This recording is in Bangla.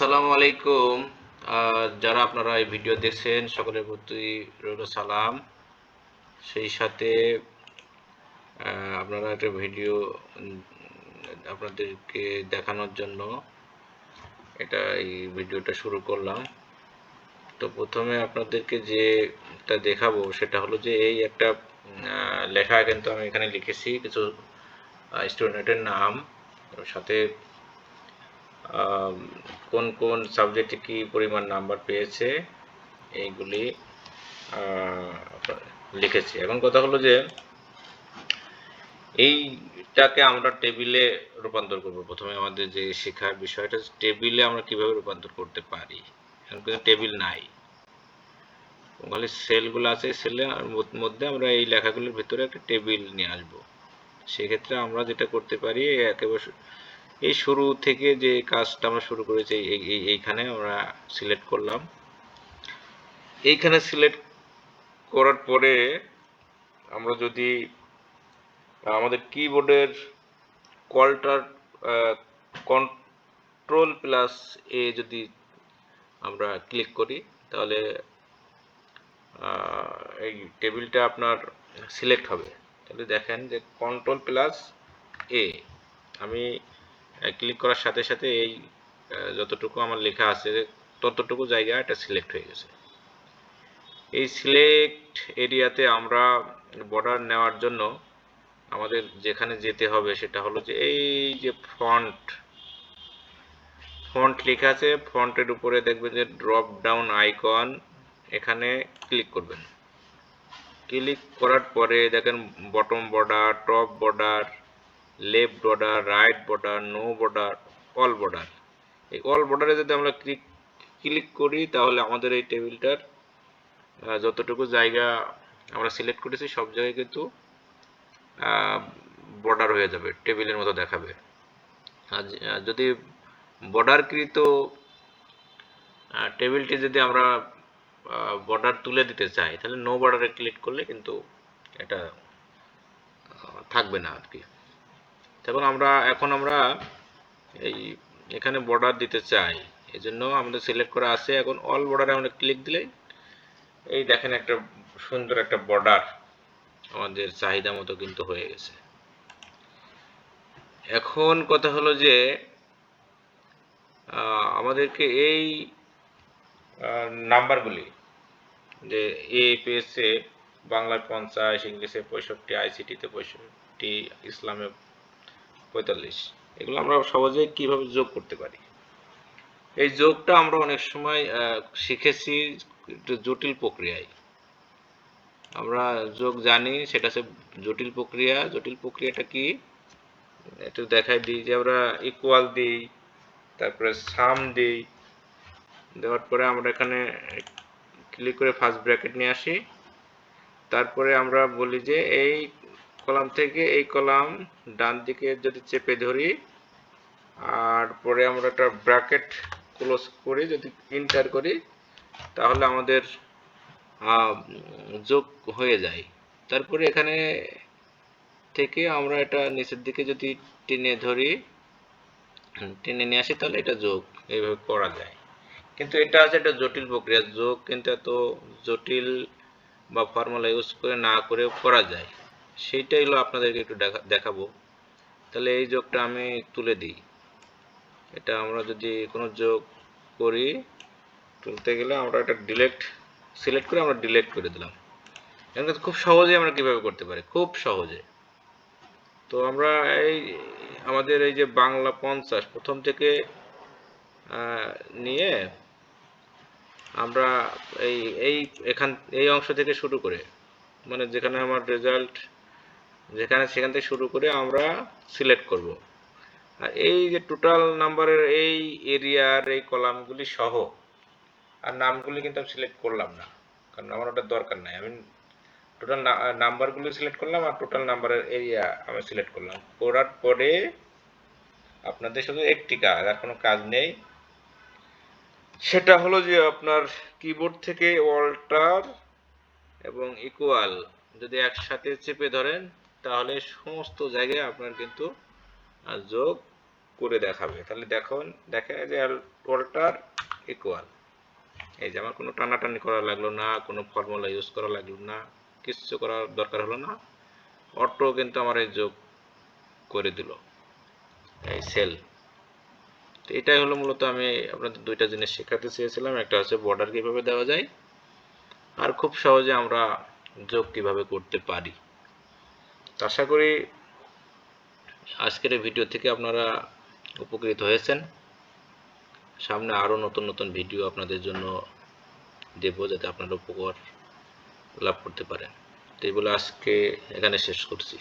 আসসালামু আলাইকুম। যারা আপনারা এই ভিডিও দেখছেন, সকলের প্রতি রইল সালাম। সেই সাথে আপনারা একটা ভিডিও আপনাদেরকে দেখানোর জন্য এটা এই ভিডিওটা শুরু করলাম। তো প্রথমে আপনাদেরকে যেটা দেখাবো, সেটা হলো যে এই একটা লেখা কিন্তু আমি এখানে লিখেছি, কিছু স্টুডেন্টের নাম। সাথে কোন কোন সাবজেক্টে কি পরিমাণ নাম্বার পেয়েছে, এইগুলি লিখেছি। এখন কথা হলো যে, এইটাকে আমরা টেবিলে রূপান্তর করব। প্রথমে আমাদের যে শেখার বিষয়টা টেবিলে আমরা কীভাবে রূপান্তর করতে পারি? এখন কিন্তু টেবিল নাই। খালি সেলগুলো আছে সেলের মধ্যে আমরা এই লেখাগুলোর ভিতরে একটা টেবিল নিয়ে আসব। সেক্ষেত্রে আমরা যেটা করতে পারি, একেবারে এই শুরু থেকে যে কাজটা আমরা শুরু করেছি, এই- এই- এইখানে আমরা সিলেক্ট করলাম। এইখানে সিলেক্ট করার পরে আমরা যদি আমাদের কিবোর্ডের কলটার কন্ট্রোল প্লাস এ যদি আমরা ক্লিক করি, তাহলে এই টেবিলটা আপনার সিলেক্ট হবে। তাহলে দেখেন যে কন্ট্রোল প্লাস এ আমি ক্লিক করার সাথে সাথে এই যতটুকু আমার লেখা আছে, ততটুকু জায়গা এটা সিলেক্ট হয়ে গেছে। এই সিলেক্ট এরিয়াতে আমরা বর্ডার নেওয়ার জন্য আমাদের যেখানে যেতে হবে সেটা হলো যে এই যে ফন্ট ফন্ট লেখা আছে ফন্টের উপরে দেখবেন যে ড্রপ ডাউন আইকন এখানে ক্লিক করবেন। ক্লিক করার পরে দেখেন bottom border top border left border, right border, no border, all border. এই অল বর্ডারে যদি আমরা ক্লিক ক্লিক করি, তাহলে আমাদের এই টেবিলটার যতটুকু জায়গা আমরা সিলেক্ট করেছি, সব জায়গায় কিন্তু বর্ডার হয়ে যাবে, টেবিলের মতো দেখাবে। যদি বর্ডারকৃত টেবিলটি যদি আমরা বর্ডার তুলে দিতে চাই, তাহলে নো বর্ডারে ক্লিক করলে কিন্তু এটা থাকবে না আর কি। তখন আমরা, এখন আমরা এই, এখানে বর্ডার দিতে চাই। এই জন্য আমাদের সিলেক্ট করা আছে। এখন অল বর্ডারে আমরা ক্লিক দিলে এই দেখেন একটা সুন্দর একটা বর্ডার আমাদের চাহিদা মতো কিন্তু হয়ে গেছে। এখন কথা হলো যে আমাদেরকে এই নাম্বারগুলি যে এ পেয়েছে বাংলায় পঞ্চাশ ইংলিশে পঁয়ষট্টি আইসিটিতে পঁয়ষট্টি, ইসলামে পঁয়তাল্লিশ। এগুলো আমরা সহজে কীভাবে যোগ করতে পারি? এই যোগটা আমরা অনেক সময় শিখেছি একটু জটিল প্রক্রিয়ায়। আমরা যোগ জানি, সেটা হচ্ছে জটিল প্রক্রিয়া। জটিল প্রক্রিয়াটা কি? একটু দেখাই দিই যে আমরা ইকুয়াল দিই, তারপরে সাম দিই। দেওয়ার পরে আমরা এখানে ক্লিক করে ফার্স্ট ব্র্যাকেট নিয়ে আসি। তারপরে আমরা বলি যে এই কলাম থেকে এই কলাম ডান দিকে যদি চেপে ধরি, আর পরে আমরা একটা ব্র্যাকেট ক্লোজ করি যদি ইন্টার করি, তাহলে আমাদের যোগ হয়ে যায়। তারপরে এখানে থেকে আমরা এটা নিচের দিকে যদি টেনে ধরি, টেনে নিয়ে আসি, তাহলে এটা যোগ, এইভাবে করা যায়। কিন্তু এটা আছে একটা জটিল প্রক্রিয়া, যোগ কিন্তু এত জটিল বা ফর্মুলা ইউজ করে না করেও করা যায়। সেইটাই হলো আপনাদেরকে একটু দেখা, দেখাবো। তাহলে এই যোগটা আমি তুলে দিই। এটা আমরা যদি কোনো যোগ করি, তুলতে গেলে আমরা এটা ডিলেক্ট সিলেক্ট করে আমরা ডিলেক্ট করে দিলাম। কিন্তু খুব সহজে আমরা কীভাবে করতে পারি? খুব সহজে। তো আমরা এই, আমাদের এই যে বাংলা পঞ্চাশ, প্রথম থেকে নিয়ে আমরা এই এই, এখান, এই অংশ থেকে শুরু করে। মানে যেখানে আমার রেজাল্ট যেখানে সেখান থেকে শুরু করে আমরা সিলেক্ট করব। আর এই যে টোটাল নাম্বারের এই এরিয়ার এই কলামগুলি সহ, আর নামগুলি কিন্তু আমি সিলেক্ট করলাম না, কারণ আমার ওটা দরকার নাই। আমি টোটাল নাম্বারগুলো সিলেক্ট করলাম আর টোটাল নাম্বারের এরিয়া আমি সিলেক্ট করলাম। করার পরে আপনাদের শুধু একটি কাজ, আর কোনো কাজ নেই। সেটা হলো যে আপনার কিবোর্ড থেকে অল্টার এবং ইকুয়াল যদি একসাথে চেপে ধরেন তাহলে সমস্ত জায়গায় আপনার কিন্তু যোগ করে দেখাবে। তাহলে দেখুন, দেখে যে অল্টার ইকুয়াল এই যে আমার কোনো টানাটানি করা লাগল না, কোনো ফর্মুলা ইউজ করা লাগল না, কিচ্ছু করার দরকার হলো না। অটো কিন্তু আমার এই যোগ করে দিল, এই সেল তো এটাই হলো মূলত আমি আপনাদের দুইটা জিনিস শেখাতে চেয়েছিলাম। একটা হচ্ছে বর্ডার কীভাবে দেওয়া যায়, আর খুব সহজে আমরা যোগ কীভাবে করতে পারি। আশা করি আজকের এই ভিডিও থেকে আপনারা উপকৃত হয়েছেন। সামনে আরও নতুন নতুন ভিডিও আপনাদের জন্য দেব যাতে আপনারা উপকার লাভ করতে পারেন। তো এই বলে আজকে এখানে শেষ করছি।